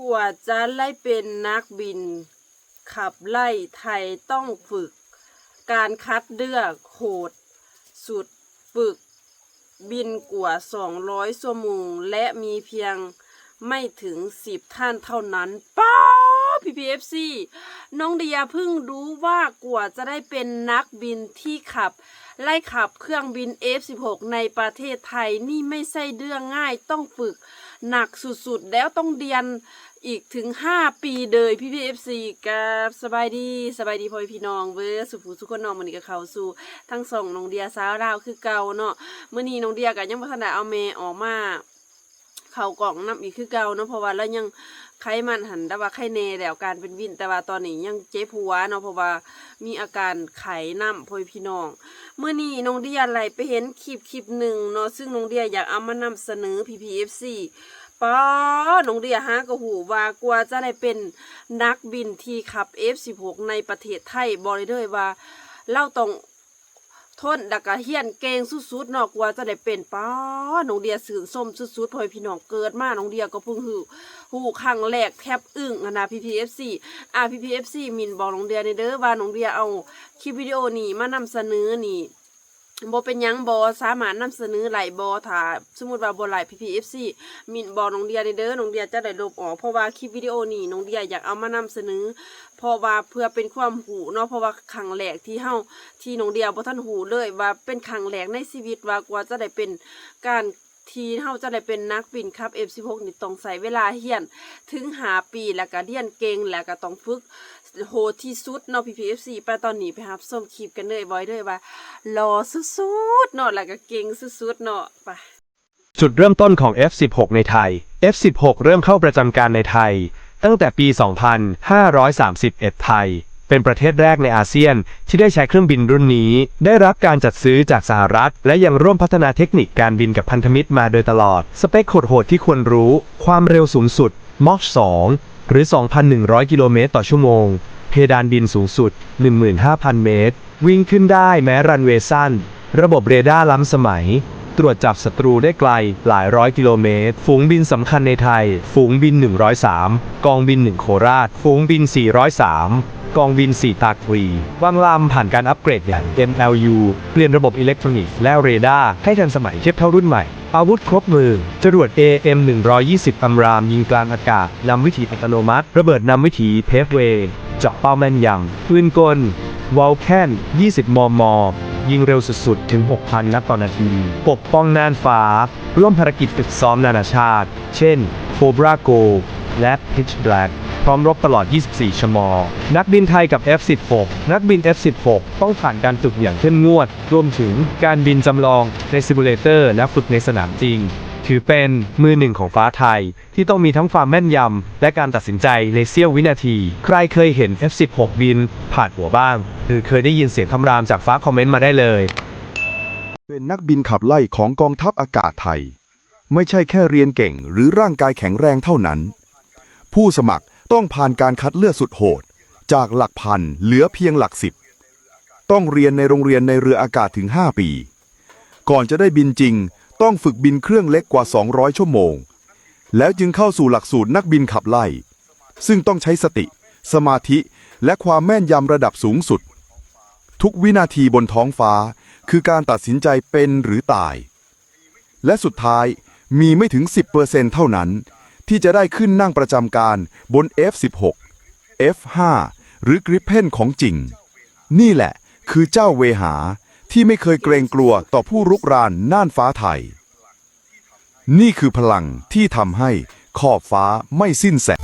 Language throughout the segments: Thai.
กว่าจะไล่เป็นนักบิน ขับไล่ไทยต้องฝึก การคัดเลือกโหด สุดฝึก บินกว่า 200 ชั่วโมง และมีเพียงไม่ถึง 10 ท่านเท่านั้นป้า PPFC น้องเดียเพิ่งรู้ว่ากว่าจะได้เป็นนักบินที่ขับ ไล่ขับเครื่องบิน F16 ในประเทศไทยนี่ไม่ใช่เรื่องง่ายต้องฝึกหนักสุดๆ แล้วต้องเรียนอีกถึง 5 ปีเลยพี่พีเอฟซีกับสบายดีสบายดีพ่อพี่น้องเว้ยสุภูสุขคนน้องมันนี้ก็เขาสู่ทั้งสองน้องเดียสาวราวคือเก่าเนาะเมื่อนี้น้องเดียก็ยังบ่ทันได้เอาเมออกมาเขากล่องน้ำอีกคือเก่าเนาะเพราะว่าแล้วยัง ไขมันหันแต่ว่าไข้เนแล้วการเป็นวินแต่ว่าตอนนี้ยังเจ็บหัวเนาะเพราะว่ามีอาการไขน้ำพ่อพี่น้องเมื่อนี้น้องเดียไหลไปเห็นคลิปคลิปหนึ่งเนาะซึ่งน้องเดียอยากเอามานำเสนอ PPFC ป้าน้องเดียฮะก็หูว่ากว่าจะได้เป็นนักบินที่ขับ F16 ในประเทศไทยบอกเลยด้อว่าเราต้อง ทนดักกะเฮียนเก่งสุดๆเนาะกว่าจะได้เป็นป้าน้องเดียสื่นส้มสุดๆพอยพี่น้องเกิดมาน้องเดียก็พุ่งหูหูครั้งแรกแทบอึ้งอะพพพีเอฟซีอ่าพพพีเอฟซีมินบอกน้องเดียในเด้อว่าน้องเดียเอาคลิปวิดีโอนี้มานำเสนอนี่ บเป็นยังบอสามารถนำเสนอไหลบอถ้าสมมติว่าบอไหลพีพีเอฟซีมินบอน้องเดียในเด้อน้องเดียจะได้ลบออกเพราะว่าคลิปวิดีโอนี้น้องเดียอยากเอามานำเสนอเพราะว่าเพื่อเป็นความหูเนาะเพราะว่าครั้งแรกที่เฮาที่น้องเดียบอท่านหูเลยว่าเป็นครั้งแรกในชีวิตว่ากว่าจะได้เป็นการ ทีเฮาจะได้เป็นนักบินครับ F16 นี่ต้องใช้เวลาเรียนถึงหาปีแล้วก็เรียนเก่งแล้วก็ต้องฝึกโหดที่สุดเนาะ PPFC ไปตอนนี้ไปรับส้มคลิปกันเลยบอยเลยว่าหล่อสุดๆเนาะแล้วก็เก่งสุดๆเนาะไปจุดเริ่มต้นของ F16 ในไทย F16 เริ่มเข้าประจำการในไทย ตั้งแต่ปี 2531 ไทย เป็นประเทศแรกในอาเซียน ที่ได้ใช้เครื่องบินรุ่นนี้ ได้รับการจัดซื้อจากสหรัฐ และยังร่วมพัฒนาเทคนิคการบินกับพันธมิตรมาโดยตลอด สเปคโหดๆที่ควรรู้ ความเร็วสูงสุด Mach 2หรือ 2,100 กิโลเมตรต่อชั่วโมง เพดานบินสูงสุด 15,000 เมตร วิ่งขึ้นได้แม้รันเวย์สั้น ระบบเรดาร์ล้ำสมัยตรวจจับศัตรูได้ไกลหลายร้อยกิโลเมตร ฝูงบินสำคัญในไทย ฝูงบิน 103 กองบิน 1 โคราช ฝูงบิน 403 กองบิน 4 ตากรีบางลำผ่านการอัปเกรดอย่าง MLU เปลี่ยนระบบอิเล็กทรอนิกส์และเรดาร์ให้ทันสมัยเทียบเท่ารุ่นใหม่ อาวุธครบมือ จรวด AM 120อัมรามยิงกลางอากาศนำวิถีอัตโนมัติ ระเบิดนำวิถีเพฟเวย์เจาะเป้าแม่นยำปืนกลวอลแคน20 มม ยิงเร็วสุดๆ ถึง 6,000 นัดต่อนาที ปกป้องน่านฟ้า ร่วมภารกิจฝึกซ้อมนานาชาติ เช่น Cobra Go และ Pitch Black พร้อมรบตลอด 24 ชั่วโมง นักบินไทยกับ F16 นักบิน F16 ต้องผ่านการฝึกอย่างเข้มงวด รวมถึงการบินจำลองในซิมูเลเตอร์และฝึกในสนามจริง ถือเป็นมือหนึ่งของฟ้าไทย ที่ต้องมีทั้งความแม่นยำ และการตัดสินใจในเสี้ยววินาที ใครเคยเห็น F16 บิน ผ่านหัวบ้าง หรือเคยได้ยินเสียงคำรามจากฟ้าคอมเมนต์มาได้เลย เป็นนักบินขับไล่ของกองทัพอากาศไทย ไม่ใช่แค่เรียนเก่งหรือร่างกายแข็งแรงเท่านั้น ผู้สมัคร ต้องผ่านการคัดเลือกสุดโหด จากหลักพันเหลือเพียงหลักสิบ ต้องเรียนในโรงเรียนในเรืออากาศถึง 5 ปี ก่อนจะได้บินจริง ต้องฝึกบินเครื่องเล็กกว่า 200 ชั่วโมง แล้วจึงเข้าสู่หลักสูตรนักบินขับไล่ ซึ่งต้องใช้สติ สมาธิ และความแม่นยำระดับสูงสุด ทุกวินาทีบนท้องฟ้า คือการตัดสินใจเป็นหรือตาย และสุดท้ายมีไม่ถึง 10%เท่านั้น ที่จะได้ขึ้นนั่งประจำการบน F16 F5 หรือกริปเพนของจริง นี่แหละคือเจ้าเวหาที่ไม่เคยเกรงกลัวต่อผู้รุกรานน่านฟ้าไทย นี่คือพลังที่ทำให้ขอบฟ้าไม่สิ้นแสง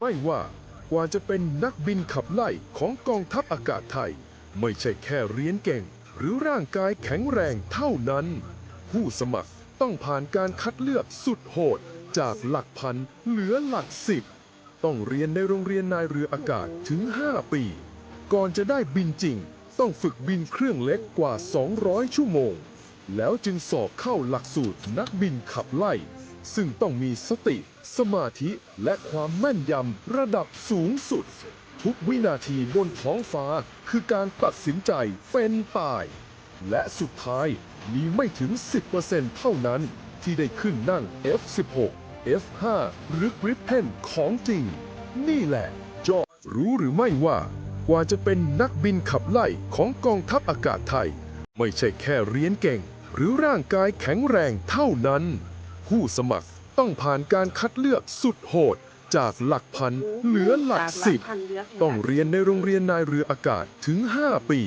ไม่ว่ากว่าจะเป็นนักบินขับไล่ของกองทัพอากาศไทย ไม่ใช่แค่เรียนเก่ง หรือร่างกายแข็งแรงเท่านั้น ผู้สมัครต้องผ่านการคัดเลือกสุดโหด จากหลักพันเหลือหลักสิบ ต้องเรียนในโรงเรียนนายเรืออากาศถึง 5 ปี ก่อนจะได้บินจริง ต้องฝึกบินเครื่องเล็กกว่า 200 ชั่วโมง แล้วจึงสอบเข้าหลักสูตรนักบินขับไล่ ซึ่งต้องมีสติ สมาธิ และความแม่นยำระดับสูงสุด ทุกวินาทีบนท้องฟ้าคือการตัดสินใจเป็นตาย และสุดท้ายมีไม่ถึง 10%เท่านั้นที่ได้ขึ้นนั่ง F16 F5 หรือ Gripen ของจริง นี่แหละจอรู้หรือไม่ว่ากว่าจะเป็นนักบินขับไล่ของกองทัพอากาศไทย ไม่ใช่แค่เรียนเก่ง หรือร่างกายแข็งแรงเท่านั้น ผู้สมัครต้องผ่านการคัดเลือกสุดโหด จากหลักพันเหลือหลักสิบ ต้องเรียนในโรงเรียนนายเรืออากาศถึง 5 ปี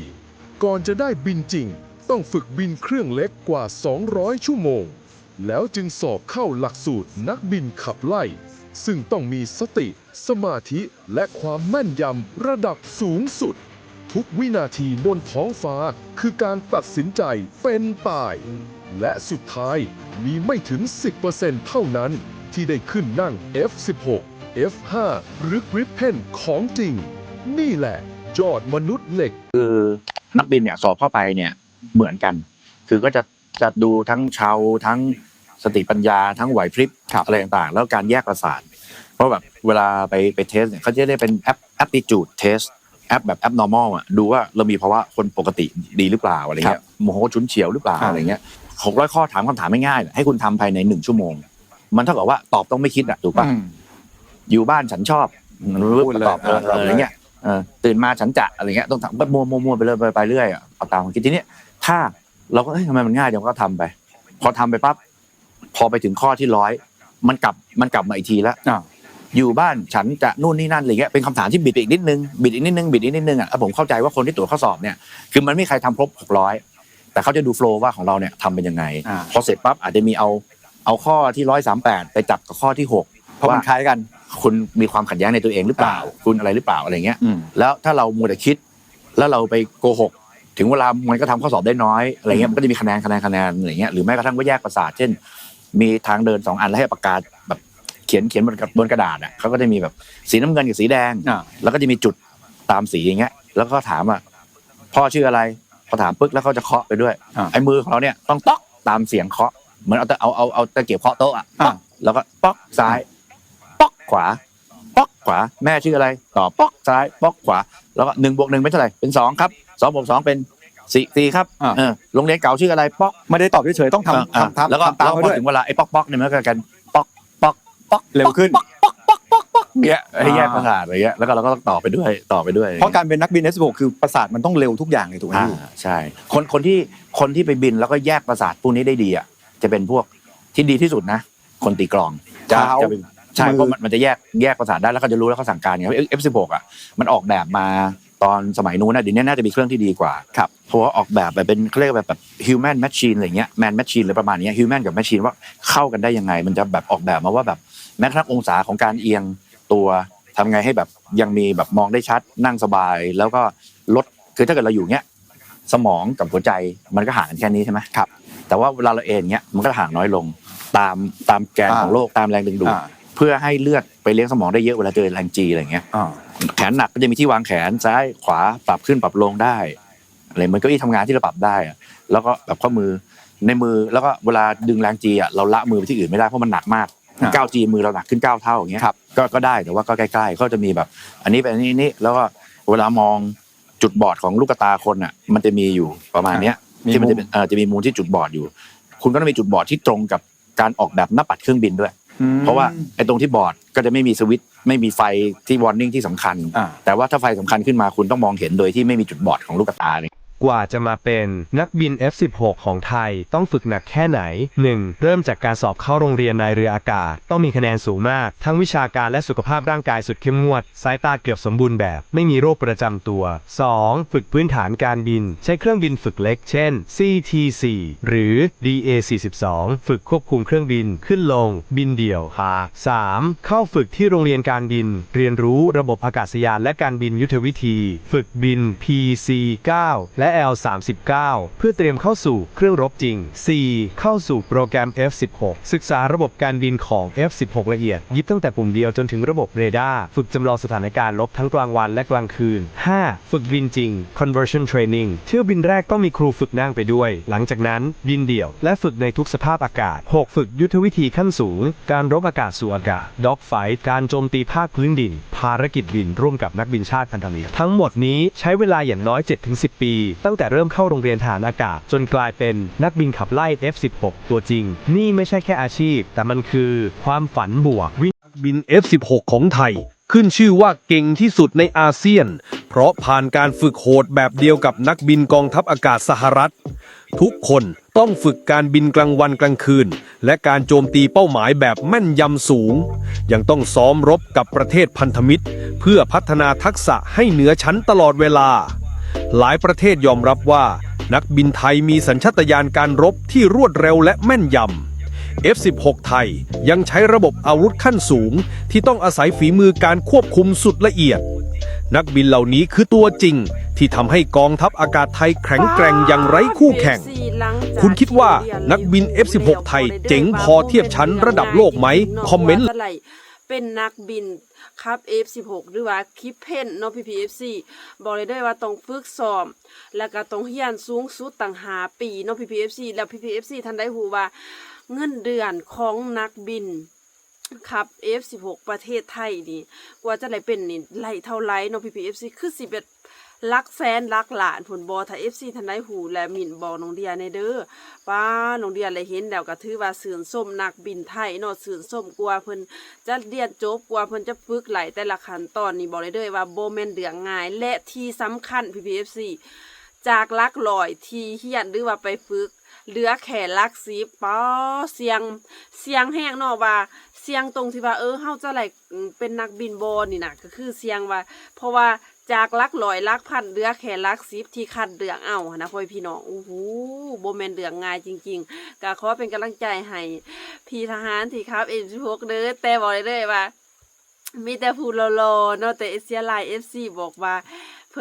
ก่อนจะได้บินจริง ต้องฝึกบินเครื่องเล็กกว่า 200 ชั่วโมง แล้วจึงสอบเข้าหลักสูตรนักบินขับไล่ ซึ่งต้องมีสติ สมาธิและความแม่นยำระดับสูงสุด ทุกวินาทีบนท้องฟ้าคือการตัดสินใจเป็นตาย และสุดท้ายมีไม่ถึง 10%เท่านั้นที่ได้ขึ้นนั่ง F16 F5 หรือ Gripen ของจริง นี่แหละ จอดมนุษย์เหล็ก คือนักบินเนี่ยสอบเข้าไปเนี่ยเหมือนกัน คือก็จะจะดูทั้งชาวทั้งสติปัญญาทั้งไหวพริบอะไรต่างๆ แล้วการแยกประสาทเพราะแบบเวลาไปไปเทสเนี่ยเขาจะได้เป็นแอป aptitude test แอปแบบ abnormal อะดูว่าเรามีภาวะคนปกติดีหรือเปล่าอะไรเงี้ยโมโหฉุนเฉียวหรือเปล่าอะไรเงี้ยหกร้อยข้อถามคำถามไม่ง่ายๆให้คุณทำภายในหนึ่งชั่วโมง มันเท่ากับว่าตอบต้องไม่คิดอะถูกปะอยู่บ้านฉันชอบรู้พูดเลยตอบเออตอบเลยอะไรเงี้ยเออตื่นมาฉันจะอะไรเงี้ยต้องทำมัวมัวมัวไปเลยไปไปเรื่อยอะเอาตามความคิดทีเนี้ยถ้าเราก็เอ้ยทำไมมันง่ายเดี๋ยวก็ทำไป พอทำไปปั๊บพอไปถึงข้อที่ร้อยมันกลับมันกลับมาอีกทีแล้ว อ่าอยู่บ้านฉันจะนู่นนี่นั่นอะไรเงี้ยเป็นคำถามที่บิดไปอีกนิดนึงบิดอีกนิดนึงบิดอีกนิดนึงอะแล้วผมเข้าใจว่าคนที่ตรวจข้อสอบเนี่ยคือมันไม่มีใครทำครบหกร้อยแต่เขาจะดูโฟล์ว่าของเราเนี่ยทำเป็นยังไงอ่าพอเสร็จปั๊บอาจจะมีเอาเอาข้อที่ร้อยสามแปดไปจับกับข้อที่หกเพราะมันคล้ายกัน คุณมีความขัดแย้งในตัวเองหรือเปล่า คุณอะไรหรือเปล่าอะไรเงี้ยอืมแล้วถ้าเรามัวแต่คิด แล้วเราไปโกหกถึงเวลามันก็ทำข้อสอบได้น้อยอะไรเงี้ยมันก็จะมีคะแนนคะแนนคะแนนอะไรเงี้ยหรือแม้กระทั่งว่าแยกประสาทเช่น มีทางเดินสองอันแล้วให้ปากกาแบบ เขียนเขียนบนกระบนกระดาษอะเขาก็จะมีแบบสีน้ำเงินกับสีแดง อ่า แล้วก็จะมีจุดตามสีอย่างเงี้ย แล้วก็ถามอะพ่อชื่ออะไรพอถามปึ๊กแล้วเขาจะเคาะไปด้วยอ่าไอ้มือของเราเนี่ยต้องต๊อกตามเสียงเคาะเหมือนเอาตะเอาเอาเอาตะเกียบเคาะโต๊ะอะป๊อกอ่า แล้วก็ป๊อกซ้ายป๊อกขวาป๊อกขวา แม่ชื่ออะไรต่อป๊อกซ้ายป๊อกขวา แล้วก็หนึ่งบวกหนึ่งเป็นเท่าไหร่เป็นสองครับสองบวกสองเป็นสี่สี่ครับอ่า เออโรงเรียนเก่าชื่ออะไรป๊อก ไม่ได้ตอบเฉยๆต้องทำอ่าทำทำแล้วก็ทำตามแล้วมาพอด้วย ถึงเวลาไอ้ป๊อกป๊อกเนี่ยมันก็กันป๊อกป๊อก ป๊อกเร็วขึ้น ป๊อกป๊อกป๊อกป๊อกป๊อกเงี้ยให้แยกอ่าประสาทอะไรเงี้ยแล้วก็เราก็ต้องต่อไปด้วยต่อไปด้วยเพราะการเป็นนักบิน S16 คือประสาทมันต้องเร็วทุกอย่างเลยถูกไหมอ่าพี่ใช่ คนคนที่คนที่ไปบินแล้วก็แยกประสาทพวกนี้ได้ดีอะจะเป็นพวกที่ดีที่สุดนะ คนตีกลองจะเท้าจะเป็นใช่มือเพราะมันมันจะแยกแยกประสาทได้แล้วเขาจะรู้แล้วเขาสั่งการไง F16 อะมันออกแบบมาตอนสมัยนู้นนะเดี๋ยวนี้น่าจะมีเครื่องที่ดีกว่าครับเพราะว่าออกแบบแบบเป็นเขาเรียกว่าแบบแบบ human machine อะไรเงี้ย man machine หรือประมาณเนี้ย human กับ machine ว่าเข้ากันได้ยังไง มันจะแบบออกแบบมาว่าแบบ แม้กระทั่งองศาของการเอียงตัวทำไงให้แบบยังมีแบบมองได้ชัดนั่งสบาย แล้วก็ลดคือถ้าเกิดเราอยู่เนี้ยสมองกับหัวใจมันก็ห่างกันแค่นี้ใช่ไหมครับ แต่ว่าเวลาเราเอนเนี้ยมันก็ห่างน้อยลงตามตามแกนของอ่าโลกตามแรงดึงดูดอ่าเพื่อให้เลือดไปเลี้ยงสมองได้เยอะเวลาเจอแรงจีอะไรเงี้ยอ่าแขนหนักก็จะมีที่วางแขนซ้ายขวาปรับขึ้นปรับลงได้อะไรเหมันเก็อี้ทำงานที่เราปรับได้อะแล้วก็แบบข้อมือในมือแล้วก็เวลาดึงแรงจีอะเราละมือไปที่อื่นไม่ได้เพราะมันหนักมาก อ่าเก้าจีมือเราหนักขึ้นเก้าเท่าอย่างเงี้ยครับก็ก็ได้แต่ว่าก็ใกล้ๆก็จะมีแบบ อันนี้เป็นอันนี้นี่แล้วก็เวลามองจุดบอดของลูกตาคนอะ มันจะมีอยู่ประมาณเนี้ยมีที่มันมุจะมเป็นเออจะมีมูลที่จุดบอดอยู่ คุณก็ต้องมีจุดบอดที่ตรงกับการออกแบบหน้าปัดเครื่องบินด้วยอืมเพราะว่าไอ้ตรงที่บอร์ดก็จะไม่มีสวิตช์ไม่มีไฟที่วอร์นิ่งที่สำคัญอ่าแต่ว่าถ้าไฟสำคัญขึ้นมาคุณต้องมองเห็นโดยที่ไม่มีจุดบอดของลูกตาเนี่ย กว่าจะมาเป็นนักบิน F16 ของไทยต้องฝึกหนักแค่ไหน 1. เริ่มจากการสอบเข้าโรงเรียนนายเรืออากาศ ต้องมีคะแนนสูงมาก ทั้งวิชาการและสุขภาพร่างกายสุดเข้มงวด สายตาเกือบสมบูรณ์แบบ ไม่มีโรคประจำตัว 2. ฝึกพื้นฐานการบิน ใช้เครื่องบินฝึกเล็ก เช่น CT4 หรือ DA42 ฝึกควบคุมเครื่องบินขึ้นลง บินเดี่ยวหา 3. เข้าฝึกที่โรงเรียนการบิน เรียนรู้ระบบอากาศยานและการบินยุทธวิธี ฝึกบิน PC9 และ L39 เพื่อเตรียมเข้าสู่เครื่องรบจริง 4. เข้าสู่โปรแกรม F16 ศึกษาระบบการบินของ F16 ละเอียด ยิบตั้งแต่ปุ่มเดียวจนถึงระบบเรดาร์ฝึกจำลองสถานการณ์ลบทั้งกลางวันและกลางคืน 5. ฝึกบินจริง conversion training เที่ยวบินแรกต้องมีครูฝึกนั่งไปด้วย หลังจากนั้นบินเดี่ยว และฝึกในทุกสภาพอากาศ 6. ฝึกยุทธวิธีขั้นสูง การรบอากาศสู่อากาศ dog fight การโจมตีภาคพื้นดิน ภารกิจบินร่วมกับนักบินชาติพันธมิตรทั้งหมดนี้ใช้เวลาอย่างน้อย 7-10 ปีตั้งแต่เริ่มเข้าโรงเรียนฐานอากาศ จนกลายเป็นนักบินขับไล่ F16 ตัวจริง นี่ไม่ใช่แค่อาชีพ แต่มันคือความฝันบวกบิน F16 ของไทย ขึ้นชื่อว่าเก่งที่สุดในอาเซียน เพราะผ่านการฝึกโหดแบบเดียวกับนักบินกองทัพอากาศสหรัฐ ทุกคนต้องฝึกการบินกลางวันกลางคืน และการโจมตีเป้าหมายแบบแม่นยำสูง ยังต้องซ้อมรบกับประเทศพันธมิตร เพื่อพัฒนาทักษะให้เหนือชั้นตลอดเวลา หลายประเทศยอมรับว่า นักบินไทยมีสัญชาตญาณการรบที่รวดเร็วและแม่นยำ F16 ไทยยังใช้ระบบอาวุธขั้นสูง ที่ต้องอาศัยฝีมือการควบคุมสุดละเอียด นักบินเหล่านี้คือตัวจริง ที่ทำให้กองทัพอากาศไทยแข็งแกร่งอย่างไร้คู่แข่ง คุณคิดว่านักบิน F16 ไทยเจ๋งพอเทียบชั้นระดับโลกไหมคอมเมนต์เป็นนักบิน ครับ F16 หรือว่าคลิปเพนเนาะ PPFC บอกเลยได้ว่าต้องฝึกซ้อม แล้วก็ต้องเฮียนสูงสุดต่างหาปีเนาะ PPFC แล้ว PPFC ท่านได้หูว่าเงินเดือนของนักบินครับ F16 ประเทศไทยนี่กว่าจะได้เป็นนี่ไหลเท่าไรเนาะ PPFC คือสิเอ็ด ลักแสนลักหลานผลบอถ้า FC ทันได้หูและหมิ่นบอน้องเดียในเด้อป้าน้องเดียเลยเห็นแล้วก็ถือว่าสื่นส้มนักบินไทยเนาะสื่นส้มกว่าเพิ่นจะเรียนจบกว่าเพิ่นจะฝึกไหลแต่ละขั้นตอนนี่บอกเลยเด้อว่าโบแมนเดืองง่าย และที่สำคัญ PPFC จากลักลอยที่เฮียนหรือว่าไปฝึกเหลือแค่ลักสิบป้อเสียงเสียงแห้งเนาะว่า เสียงตรงที่ว่าเออเฮาจะไหลเป็นนักบินโบนี่นะก็คือเสียงว่า เพราะว่า จากลักลอยลักพันเดือแค่ลักซิบที่คัดเดืองเอานะพ่อพี่น้องโอ้โหโบแมนเดืองง่ายจริงๆก็ขอเป็นกำลังใจให้พี่ทหารที่ครับเอ็นพกเด้อแต่บอกเลยด้อว่ามีแต่ผู้รอๆเนาะแต่เอเชียไลน์เอฟซีบอกว่า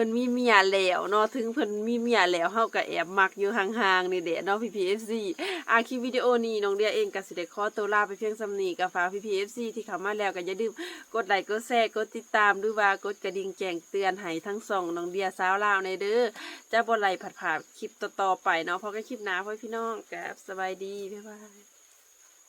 พิ่นมีเมียแล้วเนาะถึงเพิ่นมีเมียแล้วเฮาก็แอบมักอยู่ห่างๆนี่แหละเนาะ PPFC อาคลิปวิดีโอนี้น้องเดียเองก็สิได้ขอตัวลาไปเพียงสำนี้ก็ฝาก PPFC ที่เข้ามาแล้วก็อย่าลืมกดไลค์กดแชร์กดติดตามหรือว่ากดกระดิ่งแจ้งเตือนให้ทั้งสองน้องเดียสาวลาวในเด้อจะบ่ไหลผัดผ่าคลิปต่อๆไปเนาะเพราะก็คลิปหน้าพ่อพี่น้องกับสบายดีบ๊ายบาย